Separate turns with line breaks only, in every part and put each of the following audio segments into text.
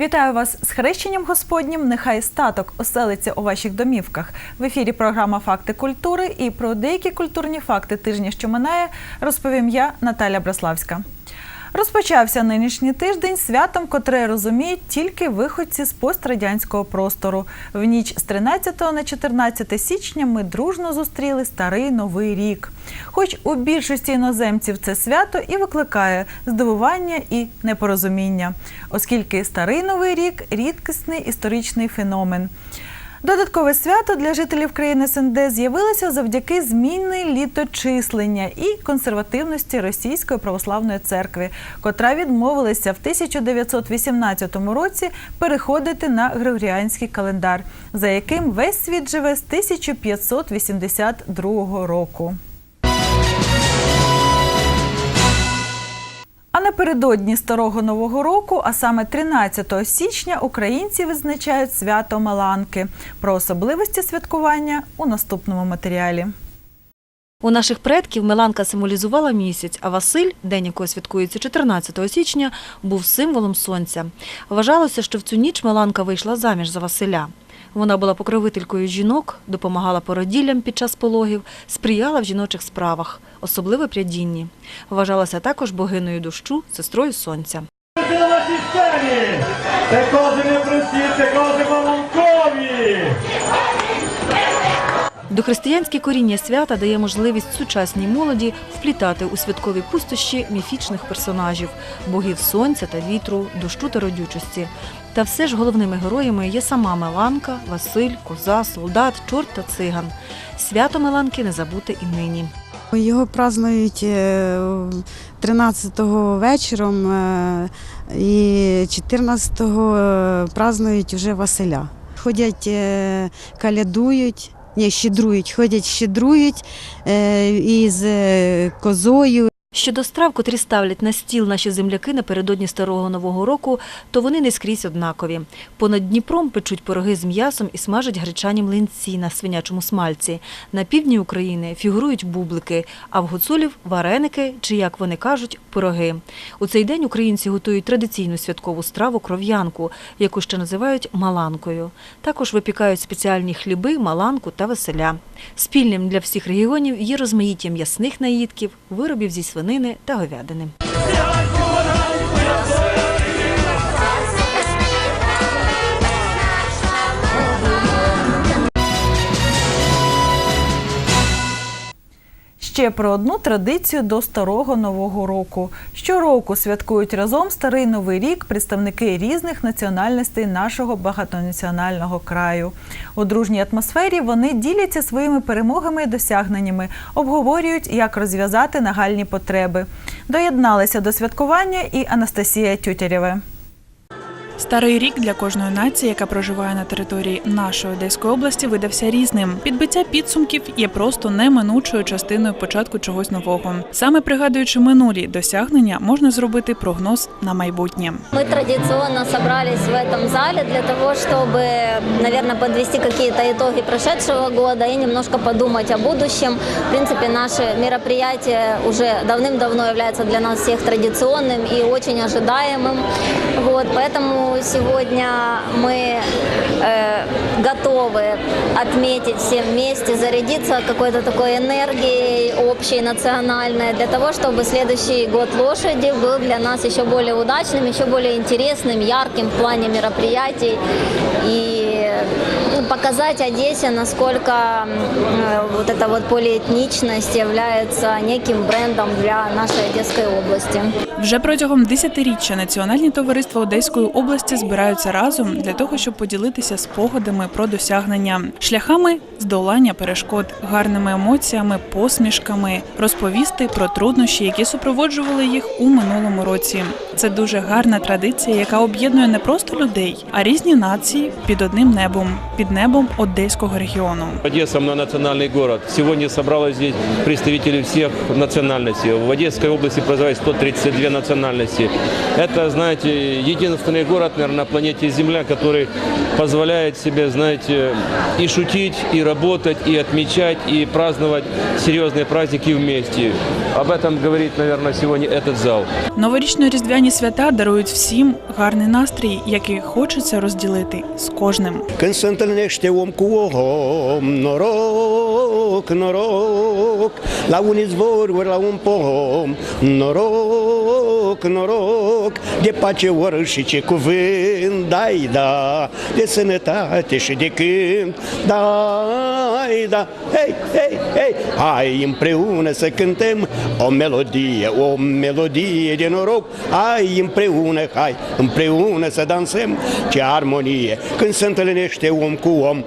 Вітаю вас з хрещенням Господнім. Нехай статок оселиться у ваших домівках. В ефірі програма Факти культури і про деякі культурні факти тижня, що минає, розповім я, Наталя Браславська. Розпочався нинішній тиждень святом, котре розуміють тільки виходці з пострадянського простору. В ніч з 13 на 14 січня ми дружно зустріли старий новий рік. Хоч у більшості іноземців це свято і викликає здивування і непорозуміння, оскільки старий новий рік рідкісний історичний феномен. Додаткове свято для жителів країни СНД з'явилося завдяки зміни літочислення і консервативності Російської православної церкви, котра відмовилася в 1918 році переходити на григоріанський календар, за яким весь світ живе з 1582 року. Напередодні старого нового року, а саме 13 січня, українці відзначають свято Маланки. Про особливості святкування у наступному матеріалі.
У наших предків Меланка символізувала місяць, а Василь, день якого святкується 14 січня, був символом сонця. Вважалося, що в цю ніч Меланка вийшла заміж за Василя. Вона була покровителькою жінок, допомагала породіллям під час пологів, сприяла в жіночих справах, особливо прядінні. Вважалася також богиною дощу, сестрою сонця.
Це кози не прості, це кози малункові!
Дохристиянське коріння свята дає можливість сучасній молоді вплітати у святкові пустощі міфічних персонажів богів сонця та вітру, дощу та родючості. Та все ж головними героями є сама Меланка, Василь, коза, солдат, чорт та циган. Свято Меланки не забути і нині.
Його празднують е, 13-го вечором е, і 14-го е, празднують вже Василя. Ходять, е, калядують, ні, щедрують, ходять, щедрують е, із е, козою,
Щодо страв, котрі ставлять на стіл наші земляки напередодні старого нового року, то вони не скрізь однакові. Понад Дніпром печуть пироги з м'ясом і смажать гречані млинці на свинячому смальці. На півдні України фігурують бублики, а в гуцулів вареники, чи як вони кажуть, пироги. У цей день українці готують традиційну святкову страву кров'янку, яку ще називають маланкою. Також випікають спеціальні хліби, маланку та веселя. Спільним для всіх регіонів є розмаїття м'ясних наїдків, виробів зі свинини та говядини.
Ще про одну традицію до старого нового року. Щороку святкують разом старий новий рік представники різних національностей нашого багатонаціонального краю. У дружній атмосфері вони діляться своїми перемогами і досягненнями, обговорюють, як розв'язати нагальні потреби. Доєдналися до святкування і Анастасія Тютярєва.
Старий рік для кожної нації, яка проживає на території нашої Одеської області, видався різним. Підбиття підсумків є просто неминучою частиною початку чогось нового. Саме пригадуючи минулі досягнення, можна зробити прогноз на майбутнє.
Мы традиционно собрались в этом зале для того, чтобы, наверное, подвести какие-то итоги прошедшего года и немножко подумать о будущем. В принципе, наше мероприятие уже давным-давно является для нас всех традиционным и очень ожидаемым. Вот, поэтому сегодня мы э, готовы отметить все вместе, зарядиться какой-то такой энергией общей, национальной, для того, чтобы следующий год лошади был для нас еще более удачным, еще более интересным, ярким в плане мероприятий и ну, показать Одессе, насколько м, э, вот эта вот полиэтничность является неким брендом для нашей Одесской области.
Вже протягом десятиріччя національні товариства Одеської області збираються разом для того, щоб поділитися спогадами про досягнення, шляхами здолання перешкод, гарними емоціями, посмішками, розповісти про труднощі, які супроводжували їх у минулому році. Це дуже гарна традиція, яка об'єднує не просто людей, а різні нації під одним небом, під небом одеського регіону.
Одесса многонациональный город. Сегодня собралось здесь представители всех национальностей. В Одесской области проживает 132 национальности. Это, знаете, единственный город, наверное, на планете Земля, который позволяет себе, знаете, и шутить, и работать, и отмечать, и праздновать серьезные праздники вместе. Об этом говорит, наверное, сегодня этот зал.
Новорічно-різдвяні свята дарують всім гарний настрій, який хочеться розділити з кожним.
Când om cu om, noroc, noroc, la un izvor ori la un pom, noroc, noroc, de pace ori și ce cuvânt, dai da, de sănătate și de cânt, dai da, hei, hei, hei, hai împreună să cântăm o melodie, o melodie de noroc, hai împreună, hai împreună să dansăm, ce armonie, când se întâlnește om cu om,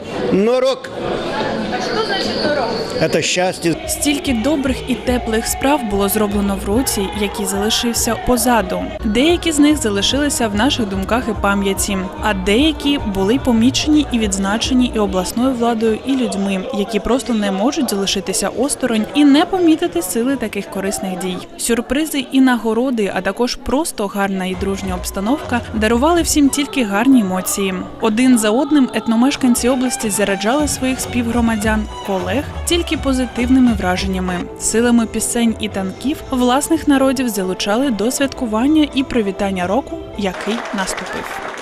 счастье.
Стільки добрих і теплих справ було зроблено в році, який залишився позаду. Деякі з них залишилися в наших думках і пам'яті, а деякі були помічені і відзначені і обласною владою, і людьми, які просто не можуть залишитися осторонь і не помітити сили таких корисних дій. Сюрпризи і нагороди, а також просто гарна і дружня обстановка дарували всім тільки гарні емоції. Один за одним етномешканці області заряджали своїх співгромадян, колег тільки позитивними враженнями. Силами пісень і танків власних народів залучали до святкування і привітання року, який наступив.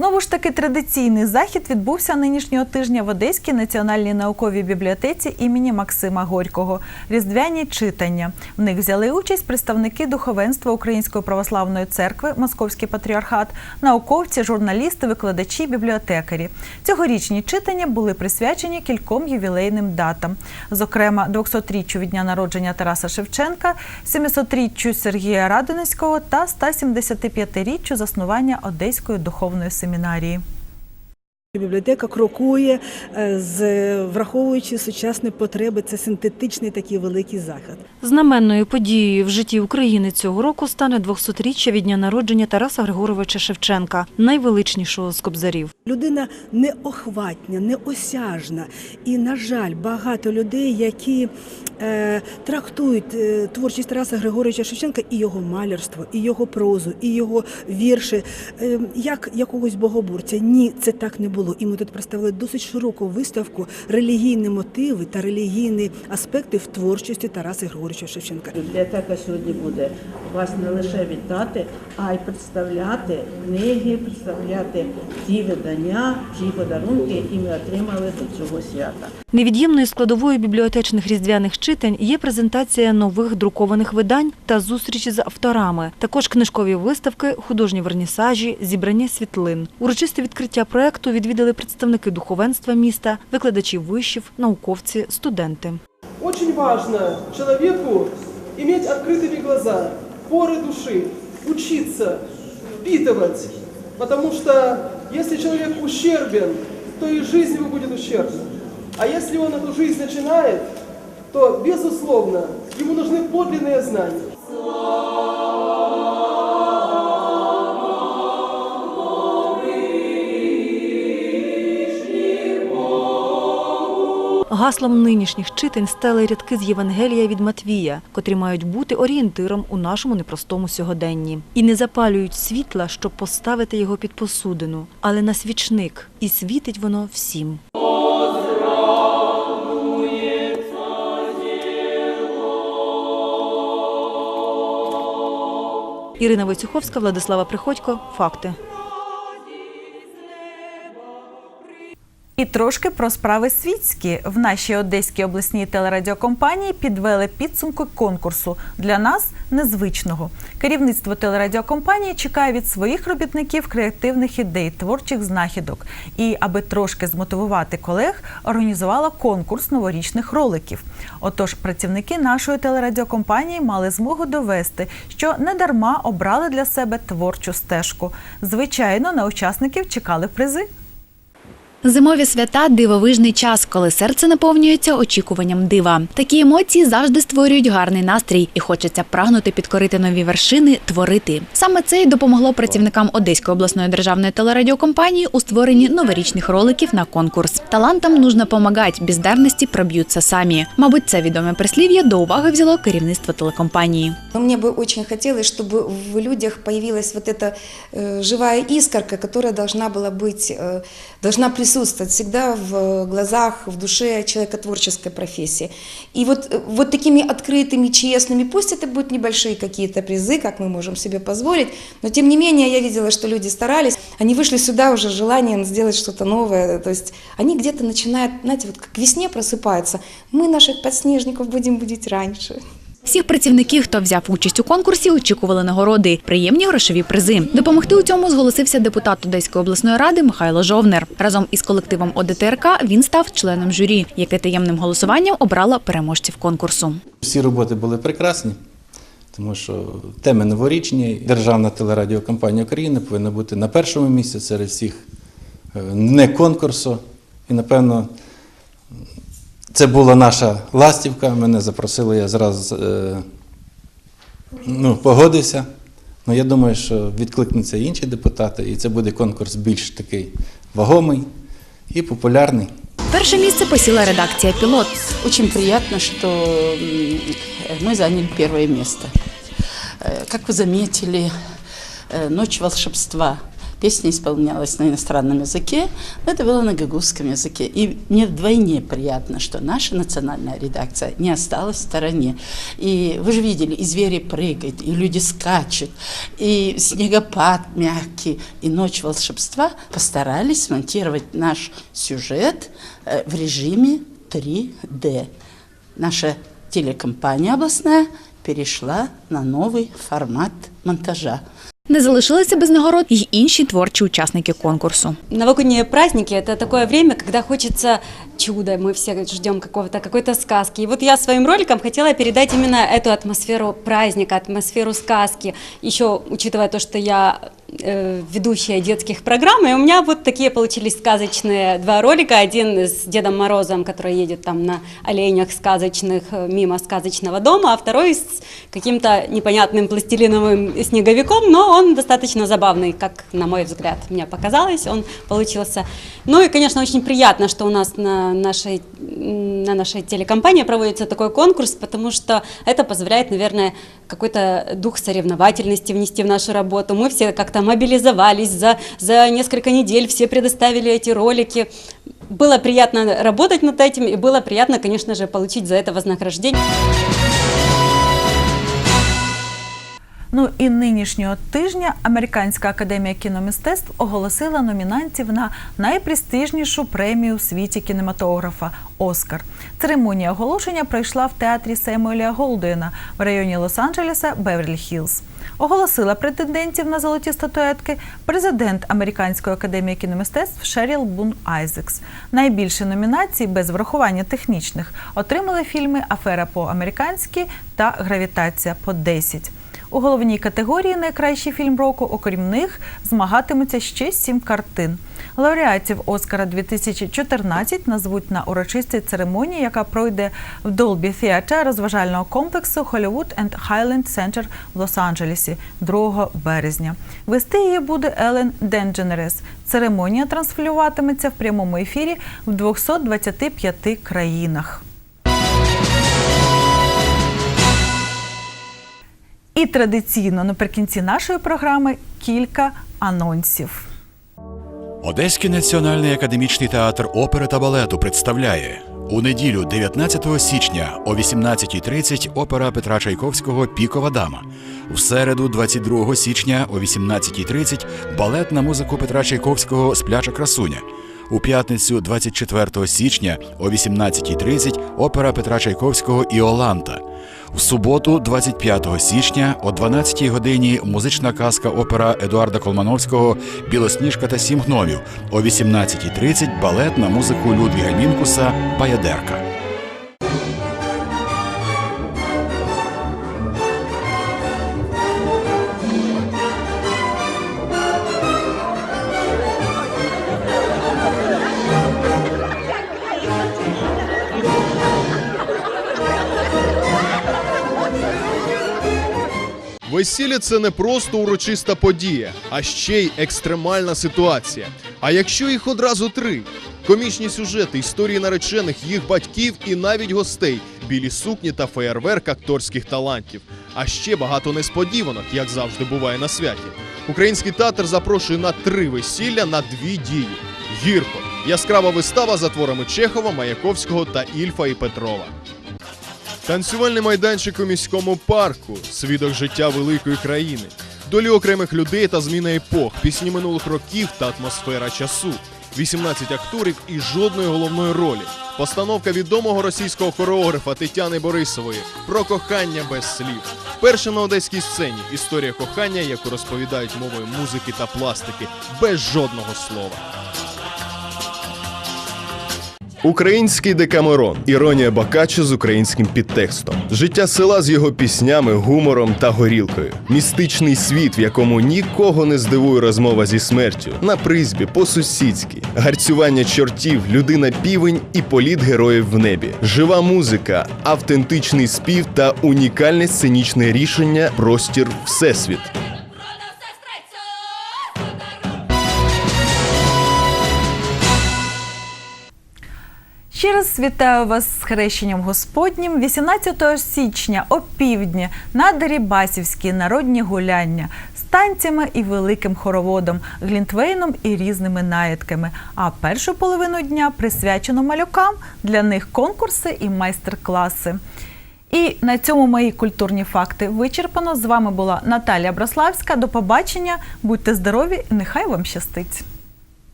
Знову ж таки, традиційний захід відбувся нинішнього тижня в Одеській національній науковій бібліотеці імені Максима Горького. Різдвяні читання. В них взяли участь представники духовенства Української православної церкви, Московський патріархат, науковці, журналісти, викладачі, бібліотекарі. Цьогорічні читання були присвячені кільком ювілейним датам. Зокрема, 200-річчю від дня народження Тараса Шевченка, 700-річчю Сергія Радонецького та 175-річчю заснування Одеської духовної семінарії.
Бібліотека крокує, е, з враховуючи сучасні потреби. Це синтетичний такий великий захід.
Знаменною подією в житті України цього року стане 200-річчя від дня народження Тараса Григоровича Шевченка, найвеличнішого з кобзарів.
Людина неохватня, неосяжна. І, на жаль, багато людей, які трактують е, творчість Тараса Григоровича Шевченка і його малярство, і його прозу, і його вірші, е, як якогось богоборця. Ні, це так не було. І ми тут представили досить широку виставку релігійні мотиви та релігійні аспекти в творчості Тараса Григоровича Шевченка.
Бібліотека сьогодні буде вас не лише вітати, а й представляти книги, представляти ті видання, ті подарунки, які ми отримали до цього свята.
Невід'ємною складовою бібліотечних різдвяних читань є презентація нових друкованих видань та зустрічі з авторами, також книжкові виставки, художні вернісажі, зібрання світлин. Урочисте відкриття проекту відвідали представники духовенства міста, викладачі вишів, науковці, студенти.
Очень важно человеку иметь открытыми глаза, поры души, учиться, впитывать. Потому что если человек ущербен, то и жизнь его будет ущербна. А если он эту жизнь начинает, то, безусловно, ему нужны подлинные знания.
Гаслом нинішніх читань стали рядки з Євангелія від Матвія, котрі мають бути орієнтиром у нашому непростому сьогоденні. І не запалюють світла, щоб поставити його під посудину, але на свічник, і світить воно всім. Ірина Войцюховська, Владислава Приходько. Факти.
І трошки про справи світські. В нашій Одеській обласній телерадіокомпанії підвели підсумки конкурсу для нас незвичного. Керівництво телерадіокомпанії чекає від своїх робітників креативних ідей, творчих знахідок. І аби трошки змотивувати колег, організувала конкурс новорічних роликів. Отож, працівники нашої телерадіокомпанії мали змогу довести, що недарма обрали для себе творчу стежку. Звичайно, на учасників чекали призи.
Зимові свята дивовижний час, коли серце наповнюється очікуванням дива. Такі емоції завжди створюють гарний настрій, і хочеться прагнути підкорити нові вершини, творити. Саме це й допомогло працівникам Одеської обласної державної телерадіокомпанії у створенні новорічних роликів на конкурс. Талантам нужно помагать, бездарності проб'ються самі. Мабуть, це відоме прислів'я до уваги взяло керівництво телекомпанії.
Но мне бы очень хотелось, чтобы в людях появилась вот эта э, живая искорка, которая должна была быть, э, должна присутствовать всегда в глазах, в душе человека творческой профессии. И вот, э, вот такими открытыми, честными, пусть это будут небольшие какие-то призы, как мы можем себе позволить, но тем не менее я видела, что люди старались, они вышли сюда уже с желанием сделать что-то новое, то есть они где-то начинают, знаете, вот как к весне просыпаются, мы наших подснежников будем будить раньше.
Всіх працівників, хто взяв участь у конкурсі, очікували нагороди, приємні грошові призи. Допомогти у цьому зголосився депутат Одеської обласної ради Михайло Жовнер. Разом із колективом ОДТРК він став членом журі, яке таємним голосуванням обрало переможців конкурсу.
Всі роботи були прекрасні, тому що теми новорічні. Державна телерадіокомпанія України повинна бути на першому місці серед всіх е, не конкурсу. І, напевно, це була наша ластівка. Мене запросили, я зразу е, ну, погодився. Ну, я думаю, що відкликнуться і інші депутати, і це буде конкурс більш такий вагомий і популярний.
Перше місце посіла редакція Пілот.
Очень приятно, что м, мы заняли первое место. Э, Как вы заметили, э, «Ночь волшебства» Песня исполнялась на иностранном языке, но это было на гагузском языке. И мне вдвойне приятно, что наша национальная редакция не осталась в стороне. И вы же видели, и звери прыгают, и люди скачут, и снегопад мягкий, и «Ночь волшебства» постарались смонтировать наш сюжет э, в режиме 3D. Наша телекомпания областная перешла на новый формат монтажа.
Не залишилися без нагород й інші творчі учасники конкурсу.
Новогодні праздники – це такое время, коли хочется чуда, мы все ждем какого-то, какой-то сказки. И вот я своим роликом хотела передать именно эту атмосферу праздника, атмосферу сказки. Еще учитывая то, что я э, ведущая детских программ, и у меня вот такие получились сказочные два ролика. Один с Дедом Морозом, который едет там на оленях сказочных э, мимо сказочного дома, а второй с каким-то непонятным пластилиновым снеговиком, но он достаточно забавный, как на мой взгляд, мне показалось, он получился. Ну и, конечно, очень приятно, что у нас на нашей, м, на нашей телекомпании проводится такой конкурс, потому что это позволяет, наверное, какой-то дух соревновательности внести в нашу работу. Мы все как-то мобилизовались за, за несколько недель, все предоставили эти ролики. Было приятно работать над этим, и было приятно, конечно же, получить за это вознаграждение.
Ну і нинішнього тижня Американська академія кіномистецтв оголосила номінантів на найпрестижнішу премію у світі кінематографа Оскар. Церемонія оголошення пройшла в театрі Семуеля Голдуїна в районі Лос-Анджелеса Беверлі Хіллз. Оголосила претендентів на золоті статуетки президент Американської академії кіномистецтв Шеріл Бун Айзекс. Найбільше номінацій без врахування технічних отримали фільми Афера по-американськи та Гравітація по 10. У головній категорії найкращий фільм року, окрім них, змагатимуться ще сім картин. Лауреатів Оскара 2014 назвуть на урочистій церемонії, яка пройде в Dolby Theatre розважального комплексу Hollywood and Highland Center в Лос-Анджелесі 2 березня. Вести її буде Елен Дендженерес. Церемонія транслюватиметься в прямому ефірі в 225 країнах. І традиційно наприкінці нашої програми кілька анонсів.
Одеський національний академічний театр опери та балету представляє у неділю 19 січня о 18.30 опера Петра Чайковського Пікова дама. В середу, 22 січня о 18.30 балет на музику Петра Чайковського Спляча красуня. У п'ятницю, 24 січня о 18.30 опера Петра Чайковського Іоланта. В суботу, 25 січня о 12 годині музична казка опера Едуарда Колмановського Білосніжка та сім гномів. О 18.30 балет на музику Людвіга Мінкуса Баядерка.
Весілля це не просто урочиста подія, а ще й екстремальна ситуація. А якщо їх одразу три: комічні сюжети, історії наречених, їх батьків і навіть гостей, білі сукні та феєрверк акторських талантів. А ще багато несподіванок, як завжди буває на святі. Український театр запрошує на три весілля на дві дії. Гірко. Яскрава вистава за творами Чехова, Маяковського та Ільфа і Петрова. Танцювальний майданчик у міському парку, свідок життя великої країни, долі окремих людей та зміна епох, пісні минулих років та атмосфера часу, 18 акторів і жодної головної ролі. Постановка відомого російського хореографа Тетяни Борисової про кохання без слів. Перша на одеській сцені історія кохання, яку розповідають мовою музики та пластики, без жодного слова. Український декамерон. Іронія Бакаччо з українським підтекстом, життя села з його піснями, гумором та горілкою, містичний світ, в якому нікого не здивує розмова зі смертю, на призбі по-сусідськи, гарцювання чортів, людина півень і політ героїв в небі, жива музика, автентичний спів та унікальне сценічне рішення простір всесвіт.
Ще раз вітаю вас з хрещенням Господнім 18 січня о півдні на Дерібасівській народні гуляння з танцями і великим хороводом, глінтвейном і різними наїдками. А першу половину дня присвячено малюкам. Для них конкурси і майстер-класи. І на цьому мої культурні факти вичерпано. З вами була Наталія Браславська. До побачення, будьте здорові і нехай вам щастить.